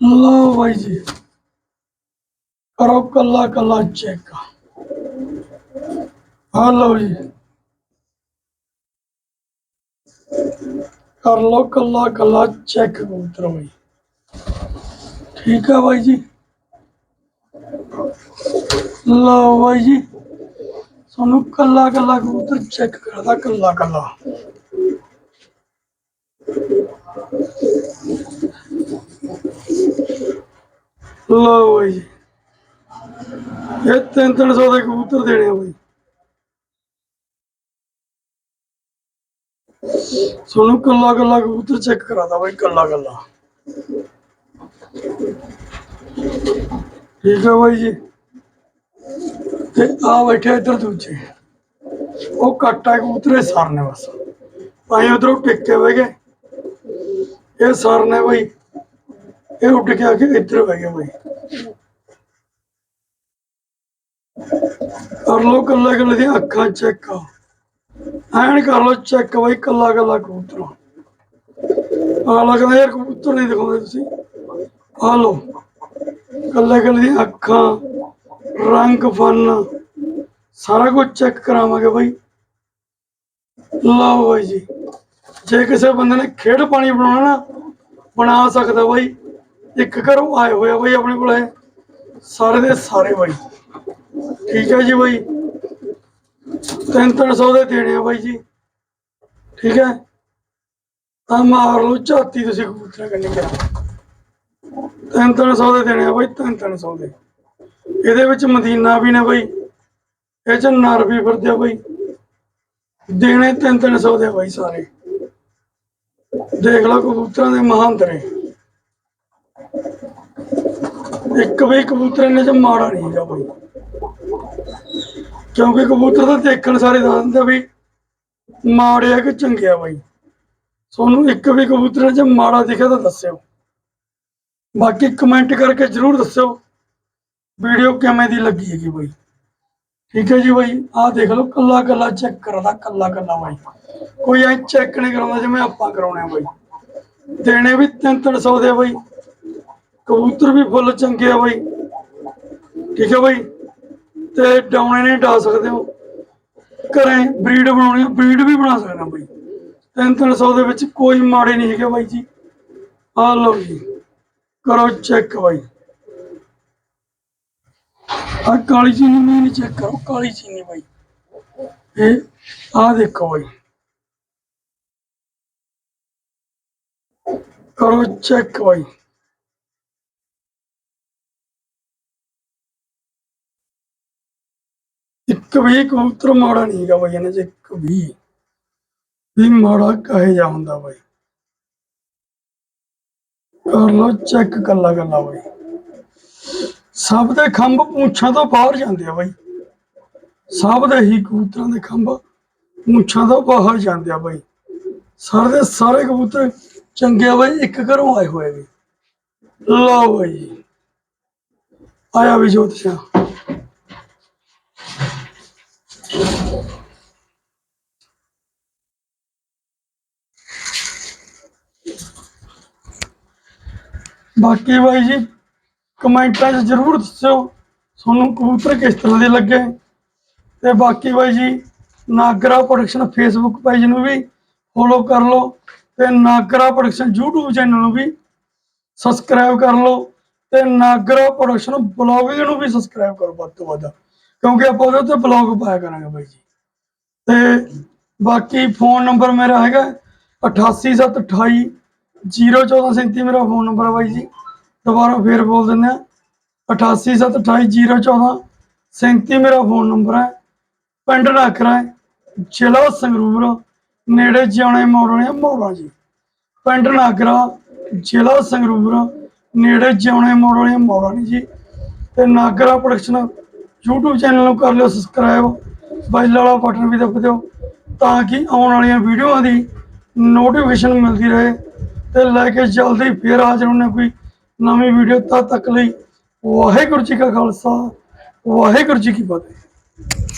[SPEAKER 1] Lord. ਕਰੋ ਕੱਲਾ ਕੱਲਾ ਚੈੱਕ। ਹਾਂ ਲਓ ਜੀ ਕਰ ਲੋ ਕੱਲਾ ਕੱਲਾ ਚੈੱਕ ਕਬੂਤਰ ਬਾਈ ਠੀਕ ਆ ਬਾਈ ਜੀ। ਲਓ ਬਾਈ ਜੀ। ਸਾਨੂੰ ਕੱਲਾ ਕੱਲਾ ਕਬੂਤਰ ਚੈੱਕ ਕਰਦਾ, ਕੱਲਾ ਕੱਲਾ। ਲਓ ਬਾਈ ਜੀ। ਇਹ ਤਿੰਨ ਤਿੰਨ ਸੌ ਦੇ ਕਬੂਤਰ ਦੇਣੇ ਆ ਬਾਈ। ਸਾਨੂੰ ਕੱਲਾ ਕੱਲਾ ਕਬੂਤਰ ਚੈੱਕ ਕਰਾਦਾ ਬਾਈ, ਕੱਲਾ ਕੱਲਾ। ਠੀਕ ਹੈ ਬਾਈ ਜੀ। ਤੇ ਆ ਬੈਠੇ ਇੱਧਰ ਦੂਜੇ। ਉਹ ਕੱਟਾ ਕਬੂਤਰੇ ਸਰਨੇ ਬਸ। ਆਏ ਉਧਰੋਂ ਟਿਕ ਕੇ ਬਹਿ ਗਏ। ਇਹ ਸਰਨੇ ਬਾਈ। ਇਹ ਉੱਡ ਕੇ ਆ ਕੇ ਇੱਧਰ ਬਹਿ ਗਏ ਬਾਈ। ਕਰ ਲੋ ਕੱਲੇ ਕੱਲੇ ਦੀਆਂ ਅੱਖਾਂ ਚੈੱਕ ਐਨ ਕਰ ਲੋ ਚੈੱਕ ਬਾਈ ਕੱਲਾ ਕੱਲਾ ਕਬੂਤਰ। ਆ ਲੱਗਦਾ ਯਾਰ ਕਬੂਤਰ ਨਹੀਂ ਦਿਖਾਉਂਦੇ ਤੁਸੀਂ। ਆ ਲੋ ਕੱਲੇ ਕੱਲੇ ਦੀਆਂ ਅੱਖਾਂ, ਰੰਗ, ਫਨ, ਸਾਰਾ ਕੁਝ ਚੈੱਕ ਕਰਾਵਾਂਗੇ ਬਾਈ। ਲਓ ਬਾਈ ਜੀ। ਜੇ ਕਿਸੇ ਬੰਦੇ ਨੇ ਖੇਡ ਪਾਣੀ ਬਣਾਉਣਾ ਨਾ, ਬਣਾ ਸਕਦਾ ਬਾਈ। ਇੱਕ ਘਰੋਂ ਆਏ ਹੋਇਆ ਆ ਬਾਈ ਆਪਣੇ ਕੋਲ। ਸਾਰੇ ਦੇ ਸਾਰੇ ਬਾਈ। ਠੀਕ ਹੈ ਜੀ ਬਾਈ। ਤਿੰਨ ਤਿੰਨ ਸੌ ਦੇ ਦੇਣੇ ਆ ਬਾਈ ਜੀ। ਠੀਕ ਹੈ। ਤਾਂ ਮਾਰ ਲਓ ਝਾਤੀ ਤੁਸੀਂ ਕਬੂਤਰਾਂ ਕੰਨੀ ਕਿਆ। ਤਿੰਨ ਤਿੰਨ ਦੇ ਦੇਣੇ ਆ ਬਾਈ ਤਿੰਨ ਤਿੰਨ ਸੌ ਦੇ। ਇਹਦੇ ਵਿੱਚ ਮਦੀਨਾ ਵੀ ਨੇ ਬਾਈ। ਇਹ ਚ ਨਰ ਵੀ ਫਿਰਦੇ ਆ ਬਾਈ। ਦੇਣੇ ਤਿੰਨ ਤਿੰਨ ਸੌ ਦੇ ਬਾਈ ਸਾਰੇ। ਦੇਖ ਲਓ ਕਬੂਤਰਾਂ ਦੇ ਮਹਾਂਤਰੇ ਇੱਕ ਵੀ ਕਬੂਤਰ ਇਹਨੇ ਚ ਮਾੜਾ ਨਹੀਂ ਹੈਗਾ ਬਾਈ। ਕਿਉਂਕਿ ਕਬੂਤਰ ਤਾਂ ਦੇਖਣ ਸਾਰੇ ਦੱਸ ਦਿੰਦੇ ਵੀ ਮਾੜੇ ਆ ਕਿ ਚੰਗੇ ਆ ਬਾਈ। ਤੁਹਾਨੂੰ ਇੱਕ ਵੀ ਕਬੂਤਰ ਚ ਮਾੜਾ ਦਿਖਿਆ ਤਾਂ ਦੱਸਿਓ। ਬਾਕੀ ਕਮੈਂਟ ਕਰਕੇ ਜਰੂਰ ਦੱਸਿਓ ਵੀਡੀਓ ਕਿਵੇਂ ਦੀ ਲੱਗੀ ਹੈਗੀ ਬਾਈ। ਠੀਕ ਹੈ ਜੀ ਬਾਈ, ਆਹ ਦੇਖ ਲਓ ਕੱਲਾ ਕੱਲਾ ਚੈੱਕ ਕਰਦਾ, ਕੱਲਾ ਕੱਲਾ ਬਾਈ। ਕੋਈ ਐ ਚੈੱਕ ਨਹੀਂ ਕਰਾਉਂਦਾ ਜਿਵੇਂ ਆਪਾਂ ਕਰਾਉਣੇ ਆ ਬਾਈ। ਦੇਣੇ ਵੀ 3-300 ਦੇ ਬਾਈ। ਕਬੂਤਰ ਵੀ ਫੁੱਲ ਚੰਗੇ ਆ ਬਾਈ। ਠੀਕ ਹੈ ਬਾਈ। ਤੇ ਡਾਉਣੇ ਨਹੀਂ ਡਾ ਸਕਦੇ ਹੋ ਘਰੇ ਬਰੀਡ ਬਣਾਉਣੀ ਆ ਬਰੀਡ ਵੀ ਬਣਾ ਸਕਦੇ ਬਾਈ। 3-300 ਦੇ ਵਿੱਚ ਕੋਈ ਮਾੜੇ ਨਹੀਂ ਹੈਗੇ ਬਾਈ ਜੀ। ਆ ਲਓ ਜੀ, ਕਰੋ ਚੈੱਕ ਬਾਈ। ਆ ਕਾਲੀ ਚੀਨੀ ਨਹੀਂ ਚੈੱਕ ਕਰੋ, ਕਾਲੀ ਚੀਨੀ ਬਾਈ। ਇਹ ਆ ਦੇਖੋ ਬਾਈ। ਕਰੋ ਚੈੱਕ ਬਾਈ। ਇੱਕ ਵੀ ਕਬੂਤਰ ਮਾੜਾ ਨਹੀਂ ਹੈਗਾ ਬਾਈ, ਇਹਨਾਂ ਚ ਇੱਕ ਵੀ ਵੀ ਮਾੜਾ ਕਹੇ ਜਾ ਹੁੰਦਾ ਬਾਈ। ਕਰ ਲੋ ਚੈੱਕ ਕੱਲਾ ਕੱਲਾ ਬਾਈ। ਸਭ ਦੇ ਖੰਭ ਪੂੰਛਾਂ ਤੋਂ ਬਾਹਰ ਜਾਂਦੇ ਆ ਬਾਈ। ਸਭ ਦੇ ਹੀ ਕਬੂਤਰਾਂ ਦੇ ਖੰਭ ਪੂੰਛਾਂ ਤੋਂ ਬਾਹਰ ਜਾਂਦੇ ਆ ਬਾਈ। ਸਾਰੇ ਦੇ ਸਾਰੇ ਕਬੂਤਰ ਚੰਗੇ ਆ ਬਾਈ, ਇੱਕ ਘਰੋਂ ਆਏ ਹੋਏ ਵੀ। ਲਓ ਬਾਈ। ਜੀ। ਆਇਆ ਵੀ ਜੋਤ ਬਾਕੀ ਬਾਈ ਜੀ, ਕਮੈਂਟਾਂ 'ਚ ਜ਼ਰੂਰ ਦੱਸਿਓ, ਤੁਹਾਨੂੰ ਕਬੂਤਰ ਕਿਸ ਤਰ੍ਹਾਂ ਦੇ ਲੱਗੇ। ਤੇ ਬਾਕੀ ਬਾਈ ਜੀ, ਨਾਗਰਾ ਪ੍ਰੋਡਕਸ਼ਨ ਫੇਸਬੁੱਕ ਪੇਜ ਨੂੰ ਵੀ ਫੋਲੋ ਕਰ ਲਓ ਤੇ ਨਾਗਰਾ ਪ੍ਰੋਡਕਸ਼ਨ YouTube ਚੈਨਲ ਨੂੰ ਵੀ ਸਬਸਕ੍ਰਾਈਬ ਕਰ ਲਓ ਤੇ ਨਾਗਰਾ ਪ੍ਰੋਡਕਸ਼ਨ ਬਲੌਗਿੰਗ ਨੂੰ ਵੀ ਸਬਸਕ੍ਰਾਈਬ ਕਰੋ ਵੱਧ ਤੋਂ ਵੱਧ, ਕਿਉਂਕਿ ਆਪਾਂ ਉਹਦੇ ਉੱਤੇ ਬਲੌਗ ਪਾਇਆ ਕਰਾਂਗੇ ਬਾਈ ਜੀ। ਤੇ ਬਾਕੀ ਫੋਨ ਨੰਬਰ ਮੇਰਾ ਹੈਗਾ 88728 01437 ਮੇਰਾ ਫੋਨ ਨੰਬਰ ਹੈ ਬਾਈ ਜੀ। ਦੁਬਾਰਾ ਫੇਰ ਬੋਲ ਦਿੰਦੇ ਆ। 8872801437 ਮੇਰਾ ਫੋਨ ਨੰਬਰ ਹੈ ਪਿੰਡ ਨਾਕਰਾ ਹੈ, ਜ਼ਿਲ੍ਹਾ ਸੰਗਰੂਰ, ਨੇੜੇ ਜਿਉਣੇ ਮੋੜਨੇ ਮੋੜਾ ਜੀ। ਪਿੰਡ ਨਾਗਰਾ ਜ਼ਿਲ੍ਹਾ ਸੰਗਰੂਰ, ਨੇੜੇ ਜਿਉਣੇ ਮੋੜਨੇ ਮੋੜਾ ਨਹੀਂ ਜੀ। ਤੇ ਨਾਗਰਾ ਪ੍ਰੋਡਕਸ਼ਨ YouTube ਚੈਨਲ ਨੂੰ ਕਰ ਲਿਓ ਸਬਸਕ੍ਰਾਈਬ ਬੈਲ ਵਾਲਾ ਬਟਨ ਵੀ ਦਬਾ ਦਿਓ, ਤਾਂ ਕਿ ਆਉਣ ਵਾਲੀਆਂ ਵੀਡੀਓਆਂ ਦੀ ਨੋਟੀਫਿਕੇਸ਼ਨ ਮਿਲਦੀ ਰਹੇ। ਤੇ ਲੈ ਕੇ ਜਲਦੀ ਫੇਰ ਹਾਜ਼ਰ ਹੋਣੇ ਕੋਈ ਨਵੀਂ ਵੀਡੀਓ ਤਦ ਤੱਕ ਲਈ। ਵਾਹਿਗੁਰੂ ਜੀ ਕਾ ਖਾਲਸਾ, ਵਾਹਿਗੁਰੂ ਜੀ ਕੀ ਫਤਿਹ।